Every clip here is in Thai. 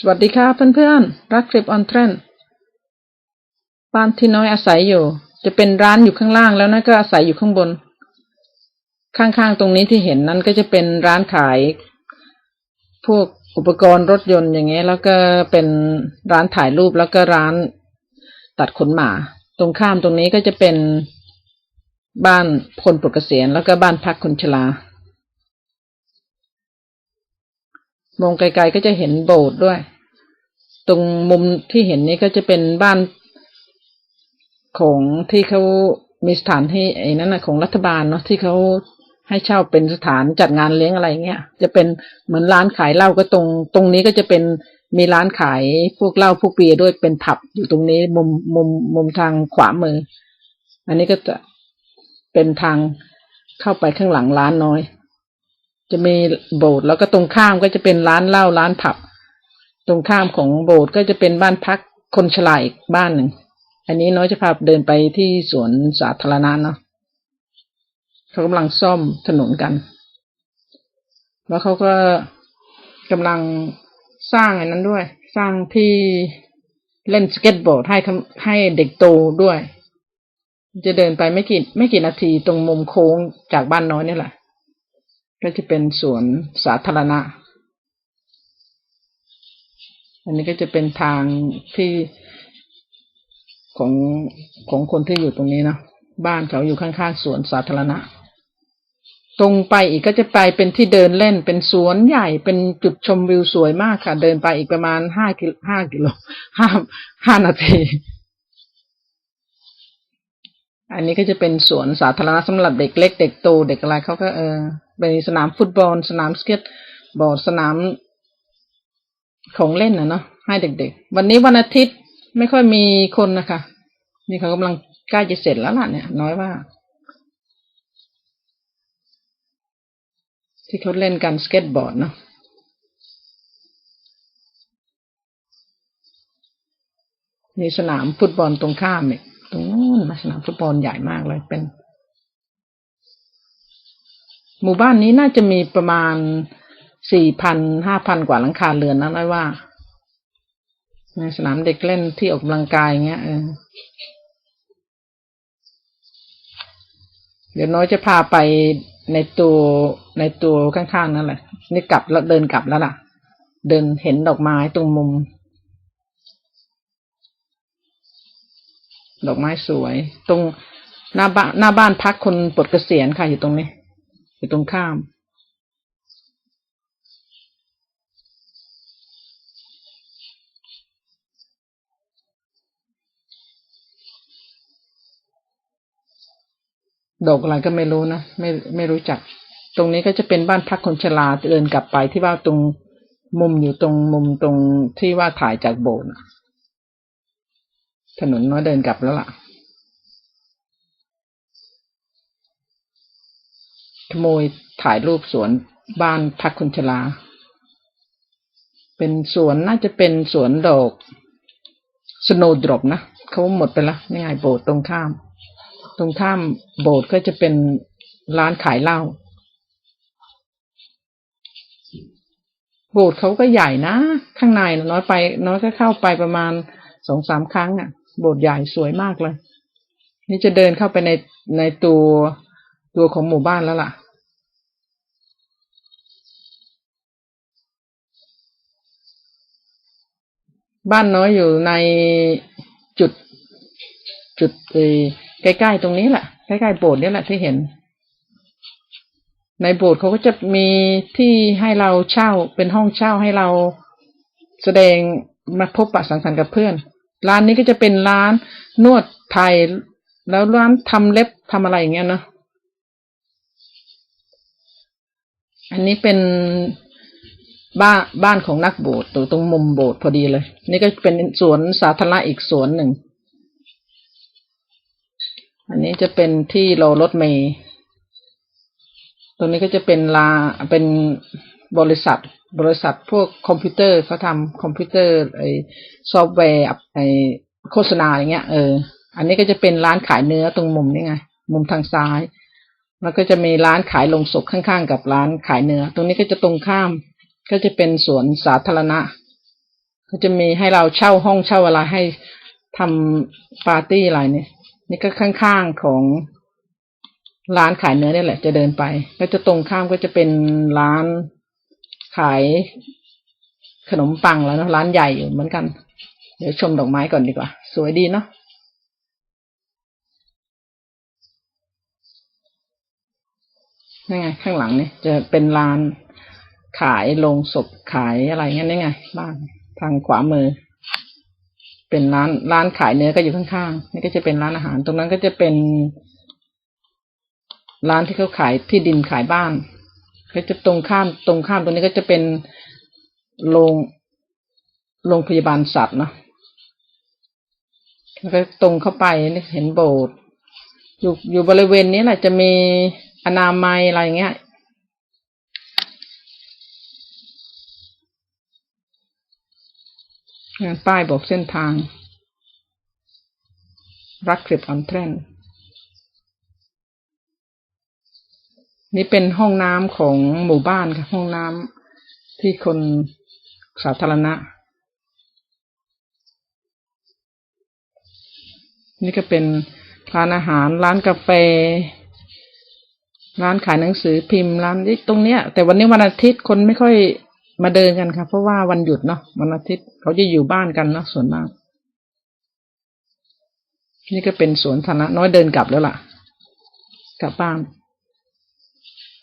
สวัสดีค่ะเพื่อนๆ รักคลิปออนเทรนบ้านที่น้อยอาศัยอยู่ จะเป็นร้านอยู่ข้างล่างแล้วนะก็อาศัยอยู่ข้างบน ข้างๆตรงนี้ที่เห็นนั้นก็จะเป็นร้านขาย พวกอุปกรณ์รถยนต์อย่างเงี้ยแล้วก็เป็นร้านถ่ายรูปแล้วก็ร้านตัดขนหมา ตรงข้ามตรงนี้ก็จะเป็นบ้านคนปลดเกษียณแล้วก็บ้านพักคนชรา มองไกลๆก็จะเห็นโบสถ์ด้วย ตรงมุมที่เห็นนี้ก็จะเป็นบ้านของที่เขามีสถานที่ไอ้นั่นนะของรัฐบาลเนาะที่เขาให้เช่าเป็นสถานจัดงานเลี้ยงอะไรเงี้ยจะเป็นเหมือนร้านขายเหล้าก็ตรง ตรงนี้ก็จะเป็นมีร้านขายพวกเหล้าพวกเบียร์ด้วยเป็นผับอยู่ตรงนี้มุมมุมมุมทางขวามือ อันนี้ก็จะเป็นทางเข้าไปข้างหลังร้านน้อย จะมีโบสถ์แล้วก็ตรงข้ามก็จะเป็นร้านเหล้าร้านผับ ตรงข้ามของโบสถ์ก็จะเป็นบ้านพักคนชราอีกบ้านหนึ่ง อันนี้น้อยจะพาเดินไปที่สวนสาธารณะเนาะเขากำลังซ่อมถนนกัน แล้วเขาก็กำลังสร้างอันนั้นด้วย สร้างที่เล่นสเก็ตบอร์ดให้ให้เด็กโตด้วย จะเดินไปไม่กี่ไม่กี่นาทีตรงมุมโค้งจากบ้านน้อยนี่แหละ ก็จะเป็นสวนสาธารณะ อันนี้ก็จะเป็นทางที่ของของคนที่อยู่ตรงนี้นะบ้านเขาอยู่ข้างๆสวนสาธารณะ ตรงไปอีกก็จะไปเป็นที่เดินเล่นเป็นสวนใหญ่เป็นจุดชมวิวสวยมากค่ะ เดินไปอีกประมาณห้ากิโลห้ากิโลห้าห้านาทีอันนี้ก็จะเป็นสวนสาธารณะสำหรับเด็กเล็กเด็กโตเด็กอะไรเขาก็เออ เป็นสนามฟุตบอล สนามสเก็ตบอร์ดสนามของเล่นนะเนาะให้เด็กๆ วันนี้วันอาทิตย์ไม่ค่อยมีคนนะคะนี่เขากำลังใกล้จะเสร็จแล้วล่ะเนี่ย น้อยว่า ที่เขาเล่นกันสเก็ตบอร์ดเนาะมีสนามฟุตบอลตรงข้ามเนี่ยตรงนู้นสนามฟุตบอลใหญ่มากเลยเป็น หมู่บ้านนี้น่าจะมีประมาณสี่พันห้าพันกว่าหลังคาเรือนนะน้อยว่า ในสนามเด็กเล่นที่ออกกำลังกายเงี้ยเออเดี๋ยวน้อยจะพาไปในตัวในตัวข้างๆนั่นแหละนี่กลับแล้วเดินกลับแล้วล่ะ เดินเห็นดอกไม้ตรงมุม ดอกไม้สวย ตรงหน้าบ้านหน้าบ้านพักคนปลดเกษียณค่ะอยู่ตรงนี้ อยู่ตรงข้าม ดอกอะไรก็ไม่รู้นะไม่ไม่รู้จัก ตรงนี้ก็จะเป็นบ้านพักคนชราเดินกลับไปที่ว่าตรงมุมอยู่ตรงมุมตรงที่ว่าถ่ายจากโบสถ์น่ะถนนน้อยเดินกลับแล้วล่ะ ขโมยถ่ายรูปสวนบ้านพักคนชราเป็นสวนน่าจะเป็นสวนดอกสโนดรอปนะเขาหมดไปแล้วนี่ไงโบสถ์ตรงข้าม ตรงข้ามโบสถ์ก็จะเป็นร้านขายเหล้าโบสถ์เขาก็ใหญ่นะ ข้างในน้อยไป น้อยก็เข้าไปประมาณสองสามครั้งอะ โบสถ์ใหญ่สวยมากเลย นี่จะเดินเข้าไปในในตัว ตัวของหมู่บ้านแล้วล่ะ บ้านน้อยอยู่ในจุดจุดใกล้ๆตรงนี้แหละใกล้ๆโบสถ์นี่แหละที่เห็น ในโบสถ์เขาก็จะมีที่ให้เราเช่าเป็นห้องเช่าให้เราแสดงมาพบปะสังสรรค์กับเพื่อน ร้านนี้ก็จะเป็นร้านนวดไทย แล้วร้านทำเล็บทำอะไรอย่างเงี้ยเนาะ อันนี้เป็นบ้านบ้านของนักโบสถ์ตรงมุมโบสถ์พอดีเลย นี่ก็เป็นสวนสาธารณะอีกสวนหนึ่ง อันนี้จะเป็นที่รอรถเมย์ตรงนี้ก็จะเป็นลาเป็นบริษัท บริษัทพวกคอมพิวเตอร์เขาทำคอมพิวเตอร์ไอซอฟต์แวร์ไอโฆษณาอย่างเงี้ยเออ อันนี้ก็จะเป็นร้านขายเนื้อตรงมุมนี่ไง มุมทางซ้าย แล้วก็จะมีร้านขายลงศพข้างๆ กับร้านขายเนื้อ ตรงนี้ก็จะตรงข้าม ก็จะเป็นสวนสาธารณะ ก็จะมีให้เราเช่าห้องเช่าอะไรให้ทำปาร์ตี้อะไรเนี่ย นี่ก็ข้างๆของร้านขายเนื้อเนี่ยแหละ จะเดินไป ก็จะตรงข้ามก็จะเป็นร้านขายขนมปังแล้วนะร้านใหญ่อยู่เหมือนกัน เดี๋ยวชมดอกไม้ก่อนดีกว่า สวยดีเนาะ นี่ไง ข้างหลังเนี่ยจะเป็นร้านขายโลงศพขายอะไรเงี้ยนี่ไงบ้านทางขวามือ เป็นร้านร้านขายเนื้อก็อยู่ข้างๆนี่ก็จะเป็นร้านอาหาร ตรงนั้นก็จะเป็น ร้านที่เขาขายที่ดินขายบ้านก็จะตรงข้ามตรงข้ามตรงนี้ก็จะเป็นโรงโรงพยาบาลสัตว์เนาะแล้วก็ตรงเข้าไปนี่เห็นโบสถ์อยู่อยู่บริเวณนี้แหละจะมี อนามัยอะไรเงี้ย ป้ายบอกเส้นทาง รักคลิปออนเทรนนี่เป็นห้องน้ำของหมู่บ้านค่ะ ห้องน้ำที่คนสาธารณะ นี่ก็เป็นร้านอาหารร้านกาแฟ ร้านขายหนังสือพิมพ์ร้านนี้ตรงเนี้ย แต่วันนี้วันอาทิตย์คนไม่ค่อยมาเดินกันค่ะ เพราะว่าวันหยุดเนาะวันอาทิตย์เขาจะอยู่บ้านกันเนาะส่วนมาก นี่ก็เป็นสวนธนะน้อยเดินกลับแล้วล่ะ กลับบ้าน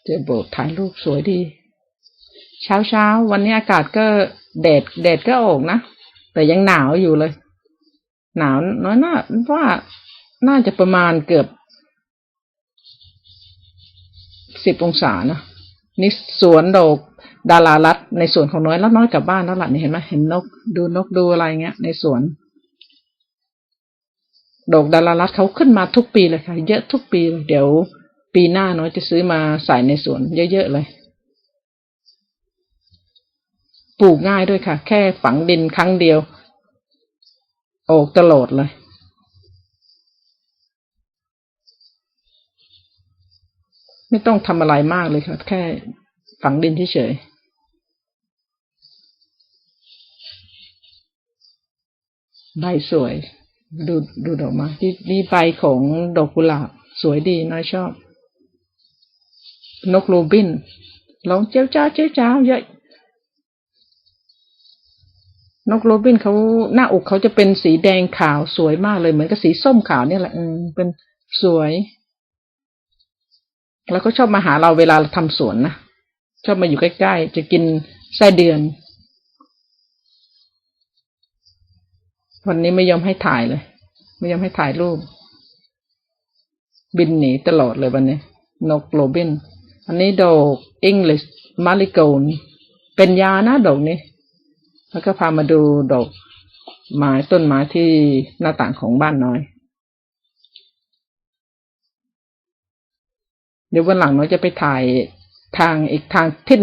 เจอโบสถ์ถ่ายรูปสวยดี เช้าเช้าวันนี้อากาศก็แดดแดดก็ออกนะ แต่ยังหนาวอยู่เลย หนาวน้อยน่าว่าน่าจะประมาณเกือบ สิบองศานะนี่สวนดอกดารารัตในสวนของน้อยแล้วน้อยกลับบ้านแล้วล่ะนี่เห็นไหมเห็นนกดูนกดูอะไรเงี้ย ในสวนดอกดารารัตเขาขึ้นมาทุกปีเลยค่ะ เยอะทุกปีเลยเดี๋ยว ปีหน้าน้อยจะซื้อมาใส่ในสวนเยอะๆเลยปลูกง่ายด้วยค่ะ แค่ฝังดินครั้งเดียว ออกตลอดเลย ไม่ต้องทำอะไรมากเลยค่ะแค่ฝังดินเฉยๆใบสวย ดูดูดอกไม้ที่นี่ใบของดอกกุหลาบ สวยดีน้อยชอบ นกโรบินร้องเจ้าเจ้าเจ้าเจ้าเยอะนกโรบินเขาหน้าอกเขาจะเป็นสีแดงขาวสวยมากเลยเหมือนกับสีส้มขาวเนี่ยแหละอืมเป็นสวย แล้วก็ชอบมาหาเราเวลาเราทำสวนนะชอบมาอยู่ใกล้ๆจะกินไส้เดือน วันนี้ไม่ยอมให้ถ่ายเลย ไม่ยอมให้ถ่ายรูป บินหนีตลอดเลยวันนี้นกโรบินอันนี้ดอกอิงลิสมาริโกนเป็นยานะดอกนี้ แล้วก็พามาดูดอกไม้ต้นไม้ที่หน้าต่างของบ้านน้อย เดี๋ยววันหลังน้อยจะไปถ่ายทางอีกทางทิศ